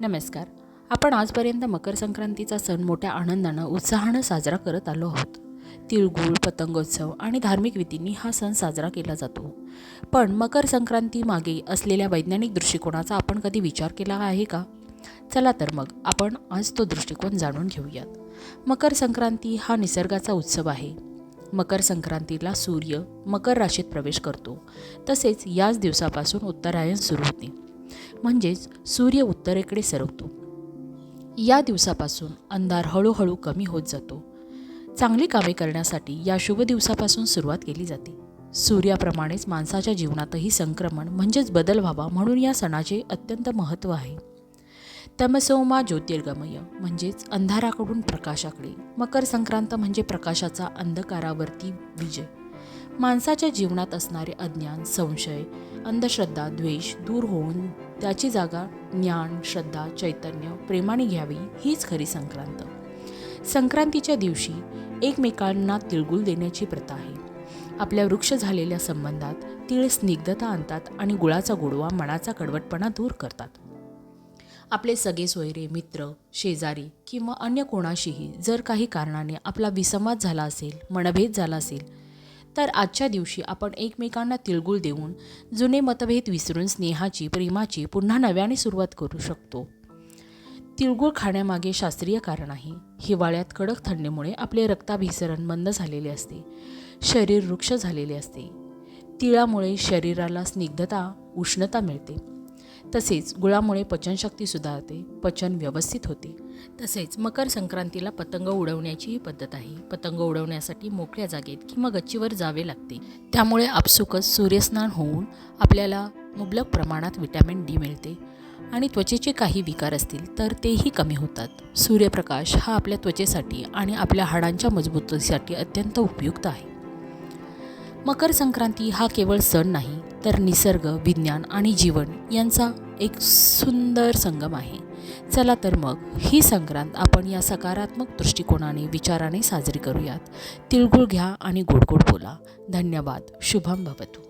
नमस्कार. आपण आजपर्यंत मकर संक्रांतीचा सण मोठ्या आनंदानं उत्साहानं साजरा करत आलो आहोत. तिळगुळ पतंगोत्सव आणि धार्मिक विधींनी हा सण साजरा केला जातो. पण मकर संक्रांती मागे असलेल्या वैज्ञानिक दृष्टिकोनाचा आपण कधी विचार केला आहे का? चला तर मग आपण आज तो दृष्टिकोन जाणून घेऊयात. मकर संक्रांती हा निसर्गाचा उत्सव आहे. मकर संक्रांतीला सूर्य मकर राशीत प्रवेश करतो. तसेच याच दिवसापासून उत्तरायण सुरू होते. म्हणजेच सूर्य उत्तरेकडे सरकतो. या दिवसापासून अंधार हळूहळू कमी होत जातो. चांगली कामे करण्यासाठी या शुभ दिवसापासून सुरुवात केली जाते. सूर्याप्रमाणेच माणसाच्या जीवनातही संक्रमण म्हणजेच बदल व्हावा म्हणून या सणाचे अत्यंत महत्त्व आहे. तमसोमा ज्योतिर्गमय म्हणजेच अंधाराकडून प्रकाशाकडे मकर संक्रांत म्हणजे प्रकाशाचा अंधकारावरती विजय. माणसाच्या जीवनात असणारे अज्ञान संशय अंधश्रद्धा द्वेष दूर होऊन त्याची जागा ज्ञान श्रद्धा चैतन्य प्रेमाने घ्यावी हीच खरी संक्रांत. संक्रांतीच्या दिवशी एकमेकांना तिळगुळ देण्याची प्रथा आहे. आपल्या वृक्ष झालेल्या संबंधात तिळ स्निग्धता आणतात आणि गुळाचा गोडवा मनाचा कडवटपणा दूर करतात. आपले सगळे सोयरे मित्र शेजारी किंवा अन्य कोणाशीही जर काही कारणाने आपला विसंवाद झाला असेल मनभेद झाला असेल तर आजच्या दिवशी आपण एकमेकांना तिळगुळ देऊन जुने मतभेद विसरून स्नेहाची प्रेमाची पुन्हा नव्याने सुरुवात करू शकतो. तिळगुळ खाण्यामागे शास्त्रीय कारण आहे. हिवाळ्यात कडक थंडीमुळे आपले रक्ताभिसरण मंद झालेले असते. शरीर वृक्ष झालेले असते. तिळामुळे शरीराला स्निग्धता उष्णता मिळते. तसेच गुळामुळे पचनशक्ती सुधारते पचन व्यवस्थित होते. तसेच मकर संक्रांतीला पतंग उडवण्याचीही पद्धत आहे. पतंग उडवण्यासाठी मोकळ्या जागेत किंवा गच्चीवर जावे लागते. त्यामुळे आपसुकच सूर्यस्नान होऊन आपल्याला मुबलक प्रमाणात विटॅमिन डी मिळते आणि त्वचेचे काही विकार असतील तर तेही कमी होतात. सूर्यप्रकाश हा आपल्या त्वचेसाठी आणि आपल्या हाडांच्या मजबूतीसाठी अत्यंत उपयुक्त आहे. मकर संक्रांती हा केवळ सण नाही तर निसर्ग विज्ञान आणि जीवन यांचा एक सुंदर संगम आहे. चला तर मग ही संक्रांत आपण या सकारात्मक दृष्टिकोनाने विचाराने साजरी करूयात. तिळगुळ घ्या आणि गोड गोड बोला. धन्यवाद. शुभम भवतु.